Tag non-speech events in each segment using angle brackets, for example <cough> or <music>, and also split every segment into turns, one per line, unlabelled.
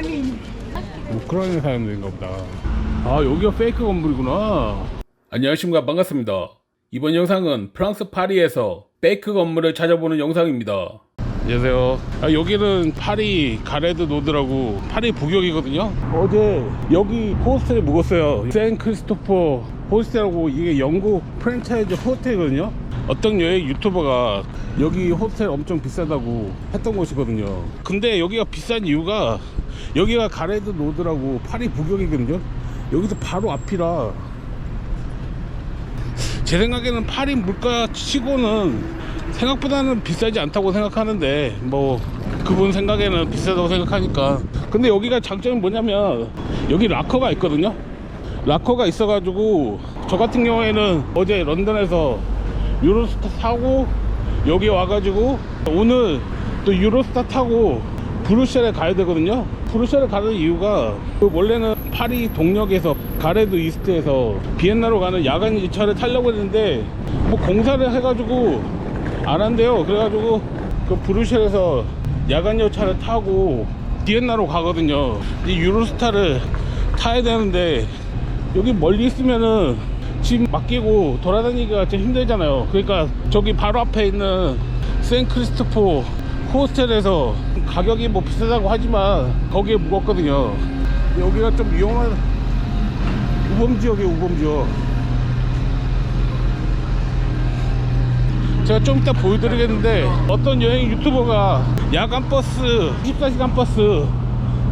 우크라이나 사람들인가 보다. 아, 여기가 페이크 건물이구나. 안녕하십니까. 반갑습니다. 이번 영상은 프랑스 파리에서 페이크 건물을 찾아보는 영상입니다. 안녕하세요. 아, 여기는 파리 가레드 노드라고 파리 북역이거든요. 어제 여기 호스텔에 묵었어요. 샌 크리스토퍼 호스텔하고 이게 영국 프랜차이즈 호스텔이거든요. 어떤 여행 유튜버가 여기 호스텔 엄청 비싸다고 했던 곳이거든요. 근데 여기가 비싼 이유가 여기가 가레드 노드라고 파리 북역이거든요. 여기서 바로 앞이라 제 생각에는 파리 물가 치고는 생각보다는 비싸지 않다고 생각하는데 뭐 그분 생각에는 비싸다고 생각하니까 근데 여기가 장점이 뭐냐면 여기 락커가 있거든요 락커가 있어 가지고 저 같은 경우에는 어제 런던에서 유로스타 타고 여기 와가지고 오늘 또 유로스타 타고 브루셀에 가야 되거든요. 브루셀에 가는 이유가 그 원래는 파리 동력에서 가레드 이스트에서 비엔나로 가는 야간 열차를 타려고 했는데 뭐 공사를 해가지고 안 한대요. 그래가지고 그 브루셀에서 야간 열차를 타고 비엔나로 가거든요. 이 유로스타를 타야 되는데 여기 멀리 있으면은 짐 맡기고 돌아다니기가 좀 힘들잖아요. 그러니까 저기 바로 앞에 있는 샌크리스토포 호스텔에서 가격이 뭐 비싸다고 하지만 거기에 묵었거든요. 여기가 좀 위험한 우범지역이에요 우범지역. 제가 좀 이따 보여드리겠는데 어떤 여행 유튜버가 야간 버스 24시간 버스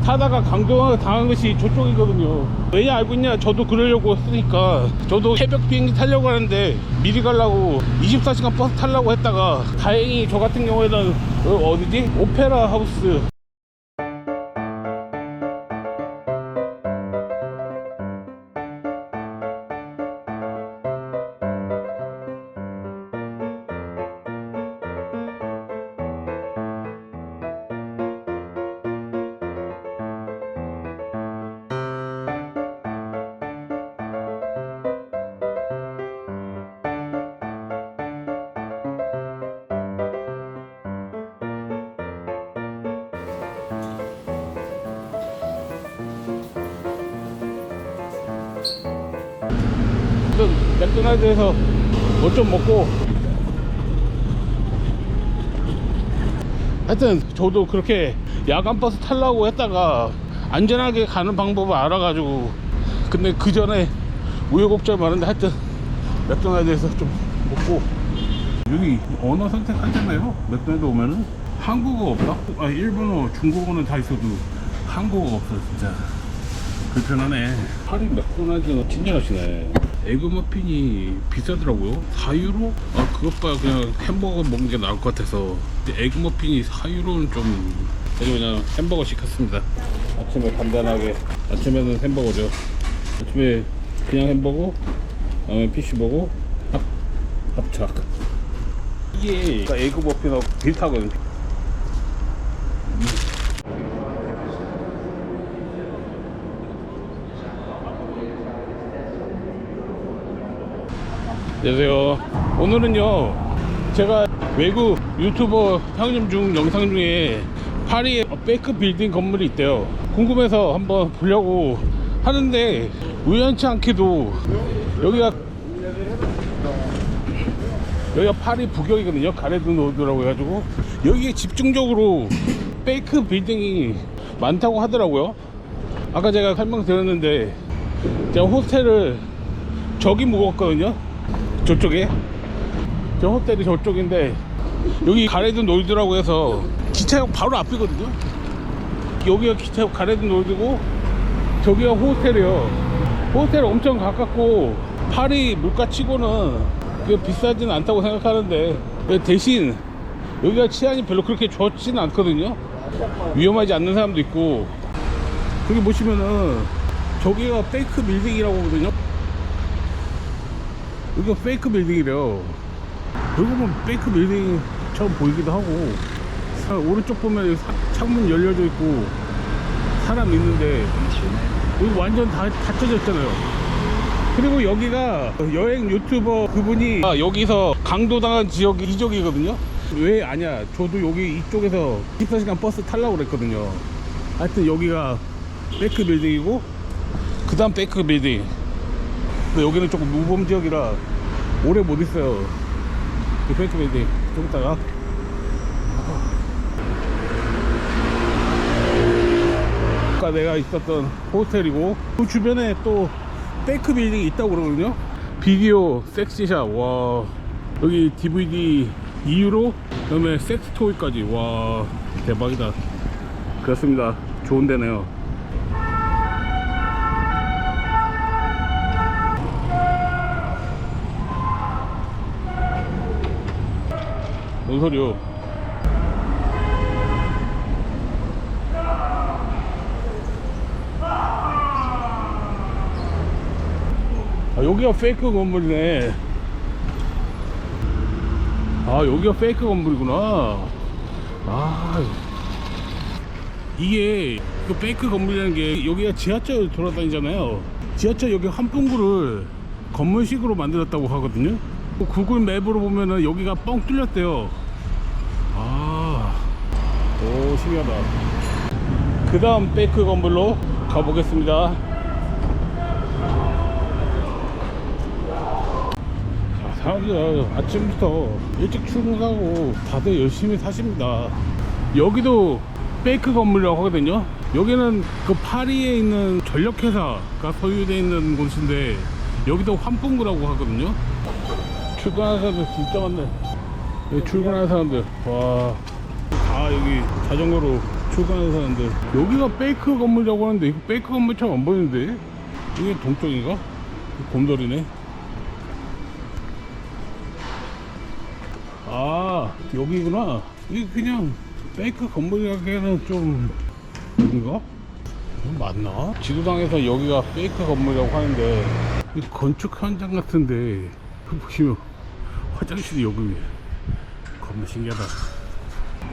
타다가 강도가 당한 것이 저쪽이거든요. 왜냐 알고 있냐? 저도 그러려고 했으니까. 저도 새벽 비행기 타려고 하는데 미리 가려고 24시간 버스 타려고 했다가 다행히 저 같은 경우에는 어, 어디지? 오페라 하우스 하여튼 맥도날드에서 뭐 좀 먹고 하여튼 저도 그렇게 야간 버스 타려고 했다가 안전하게 가는 방법을 알아가지고 근데 그 전에 우여곡절 많은데 하여튼 맥도날드에서 좀 먹고 여기 언어 선택하잖아요 맥도날드 오면은 한국어 없다? 아 일본어 중국어는 다 있어도 한국어가 없어 진짜 불편하네. 파리 맥도날드는 친절하시네. 에그 머핀이 비싸더라고요. 4유로? 아 그것보다 그냥 햄버거 먹는 게 나을 것 같아서 근데 에그 머핀이 4유로는 좀 그래서 그냥 햄버거 시켰습니다. 아침에 간단하게 아침에는 햄버거죠. 아침에 그냥 햄버거, 다음에 피쉬버거, 합, 합착. 이게 에그 머핀하고 비슷하거든요. 안녕하세요. 오늘은요, 제가 외국 유튜버 형님 중 영상 중에 파리에 베이크 빌딩 건물이 있대요. 궁금해서 한번 보려고 하는데 우연치 않게도 여기가 여기가 파리 북역이거든요. 가레드 노드라고 해가지고 여기에 집중적으로 베이크 빌딩이 많다고 하더라고요. 아까 제가 설명드렸는데 제가 호스텔을 저기 묵었거든요. 저쪽에? 저 호텔이 저쪽인데 여기 가레드 놀드라고 해서 기차역 바로 앞이거든요. 여기가 기차역 가레드 놀드고 저기가 호텔이에요. 호텔 엄청 가깝고 파리 물가 치고는 비싸진 않다고 생각하는데 대신 여기가 치안이 별로 그렇게 좋지는 않거든요. 위험하지 않는 사람도 있고. 여기 보시면은 저기가 페이크 빌딩이라고 하거든요 여기가 페이크 빌딩이래요. 여기 보면 페이크 빌딩처럼 보이기도 하고 아, 오른쪽 보면 창문 열려져 있고 사람 있는데 여기 완전 다 닫혀져 있잖아요. 그리고 여기가 여행 유튜버 그분이 아, 여기서 강도당한 지역이 이쪽이거든요. 왜 아냐 저도 여기 이쪽에서 24시간 버스 타려고 그랬거든요. 하여튼 여기가 베이크 빌딩이고 그 다음 베이크 빌딩 근데 여기는 조금 무범 지역이라 오래 못 있어요. 이 베이크 빌딩 좀 이따가. 아까 내가 있었던 호텔이고 그 주변에 또 베이크 빌딩이 있다고 그러거든요. 비디오 섹시샵 와. 여기 DVD 2유로 그 다음에 섹스 토이까지 와. 대박이다. 그렇습니다. 좋은 데네요 뭔 소리요. 아 여기가 페이크 건물이네. 아 여기가 페이크 건물이구나. 아. 이게 그 페이크 건물이라는 게 여기가 지하철 돌아다니잖아요. 지하철 여기 한 분구를 건물식으로 만들었다고 하거든요. 구글 맵으로 보면은 여기가 뻥 뚫렸대요. 아 오 신기하다 그 다음 페이크 건물로 가보겠습니다 자, 사람들 아침부터 일찍 출근하고 다들 열심히 사십니다. 여기도 페이크 건물이라고 하거든요. 여기는 그 파리에 있는 전력회사가 소유되어 있는 곳인데 여기도 환풍구라고 하거든요. 출근하는 사람들 진짜 많네. 여기 출근하는 사람들 와. 다 여기 자전거로 출근하는 사람들. 여기가 페이크 건물이라고 하는데 이거 페이크 건물처럼 안 보이는데? 이게 동쪽인가? 곰돌이네. 아 여기구나. 이게 그냥 페이크 건물이라기에는 좀? 이거 맞나? 지도상에서 여기가 페이크 건물이라고 하는데 이 건축 현장 같은데. 그 <laughs> 보시면 화장실이 여기 겁나 신기하다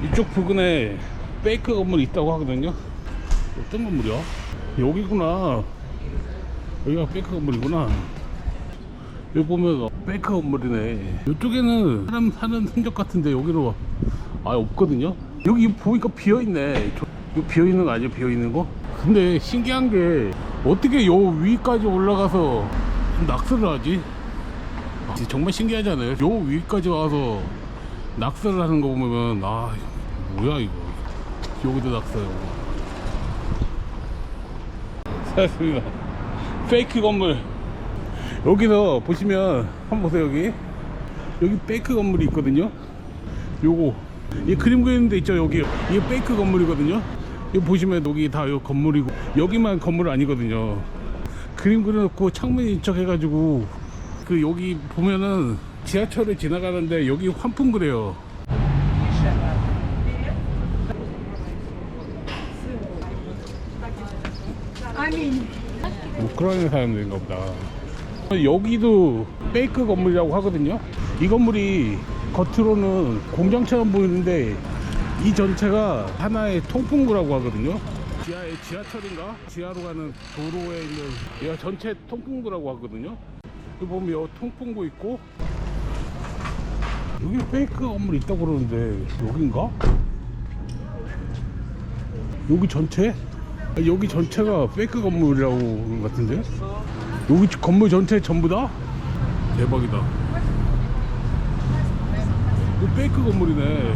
이쪽 부근에 페이크 건물이 있다고 하거든요. 어떤 건물이야? 여기구나. 여기가 페이크 건물이구나. 여기 보면 페이크 건물이네. 이쪽에는 사람 사는 흔적 같은데 여기로 아예 없거든요. 여기 보니까 비어있네. 저, 이거 비어있는 거 아니에요? 비어있는 거? 근데 신기한 게 어떻게 요 위까지 올라가서 낙서를 하지? 아, 정말 신기하잖아요? 요 위까지 와서 낙서를 하는 거 보면 아 뭐야 이거. 여기도 낙서요. 찾았습니다. 페이크 건물. 여기서 보시면 한번 보세요 여기. 여기 페이크 건물이 있거든요. 요거. 이 그림 그리는 데 있죠 여기. 이게 페이크 건물이거든요. 여기 보시면 여기 다 요 건물이고. 여기만 건물 아니거든요. 그림 그려놓고 창문 인척 해가지고 그 여기 보면은 지하철을 지나가는데 여기 환풍구래요. 우크라이나 사람들인가 보다. 여기도 페이크 건물이라고 하거든요. 이 건물이 겉으로는 공장처럼 보이는데 이 전체가 하나의 통풍구라고 하거든요. 지하에 지하철인가? 지하로 가는 도로에 있는 얘가 전체 통풍구라고 하거든요. 여기 보면 통풍구 있고 여기 페이크 건물 있다고 그러는데 여긴가? 여기 전체? 아, 여기 전체가 페이크 건물이라고 그런 것 같은데? 여기 건물 전체 전부 다? 대박이다. 이거 페이크 건물이네.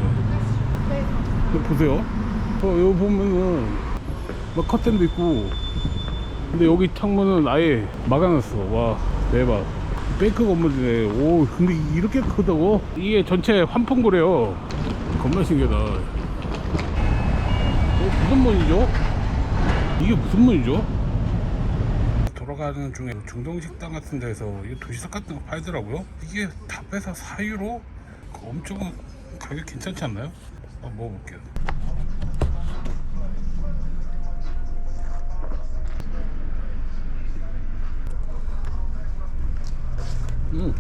이거 보세요. 어, 여기 보면은 막 커튼도 있고. 근데 여기 창문은 아예 막아놨어. 와, 대박. 페이크 건물이네. 오, 근데 이렇게 크다고? 이게 전체 환풍구래요. 겁나 신기하다. 어, 무슨 문이죠? 이게 무슨 문이죠? 돌아가는 중에 중동식당 같은 데서 이 도시락 같은 거 팔더라고요. 이게 다 빼서 4유로? 엄청 가격 괜찮지 않나요? 한번 먹어볼게요. 음.